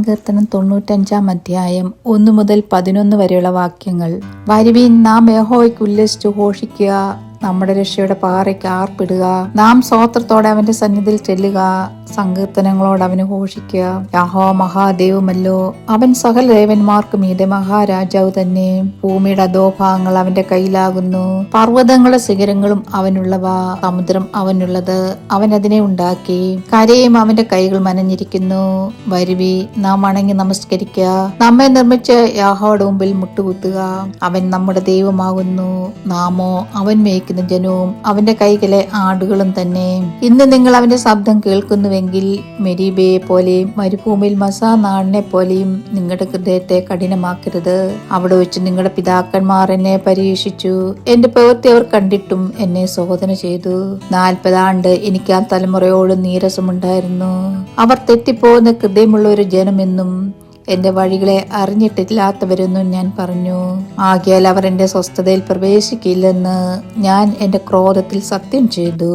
സങ്കീർത്തനം തൊണ്ണൂറ്റഞ്ചാം അധ്യായം ഒന്നു മുതൽ പതിനൊന്ന് വരെയുള്ള വാക്യങ്ങൾ. വരുവീൻ നാം യഹോയ്ക്ക് ഉല്ലസിച്ചു ഘോഷിക്കുക. നമ്മുടെ രക്ഷയുടെ പാറയ്ക്ക് ആർപ്പിടുക. നാം സ്വോത്രത്തോടെ അവന്റെ സന്നിധിയിൽ ചെല്ലുക. സങ്കീർത്തനങ്ങളോട് അവന് ഘോഷിക്കുക. യഹോ മഹാദേവുമല്ലോ അവൻ സകല ദേവന്മാർക്കും മീതെ മഹാരാജാവ് തന്നെ. ഭൂമിയുടെ അധോഭാഗങ്ങൾ അവന്റെ കയ്യിലാകുന്നു. പർവതങ്ങളുടെ ശിഖരങ്ങളും അവനുള്ളവ. സമുദ്രം അവനുള്ളത് അവൻ അതിനെ ഉണ്ടാക്കി. കരയും അവന്റെ കൈകൾ മനഞ്ഞിരിക്കുന്നു. വരുവി നാം അണങ്ങി നമസ്കരിക്കുക. നമ്മെ നിർമ്മിച്ച യാഹോയുടെ മുമ്പിൽ മുട്ടുകുത്തുക. അവൻ നമ്മുടെ ദൈവമാകുന്നു. നാമോ അവൻ മേയ്ക്കുന്ന ജനവും അവന്റെ കൈകളെ ആടുകളും തന്നെ. ഇന്ന് നിങ്ങൾ അവന്റെ ശബ്ദം കേൾക്കുന്നുവെങ്കിൽ മെരീബയെ പോലെയും മരുഭൂമിയിൽ മസാ നാടിനെ പോലെയും നിങ്ങളുടെ ഹൃദയത്തെ കഠിനമാക്കരുത്. അവിടെ വെച്ച് നിങ്ങളുടെ പിതാക്കന്മാർ എന്നെ പരീക്ഷിച്ചു. എന്റെ പ്രവൃത്തി അവർ കണ്ടിട്ടും എന്നെ ശോധന ചെയ്തു. നാൽപ്പതാണ്ട് എനിക്ക് ആ തലമുറയോട് നീരസമുണ്ടായിരുന്നു. അവർ തെറ്റിപ്പോകുന്ന ഹൃദയമുള്ള ഒരു ജനമെന്നും എന്റെ വഴികളെ അറിഞ്ഞിട്ടില്ലാത്തവരെന്നും ഞാൻ പറഞ്ഞു. ആകിയാൽ അവർ എന്റെ സ്വസ്ഥതയിൽ പ്രവേശിക്കില്ലെന്ന് ഞാൻ എന്റെ ക്രോധത്തിൽ സത്യം ചെയ്തു.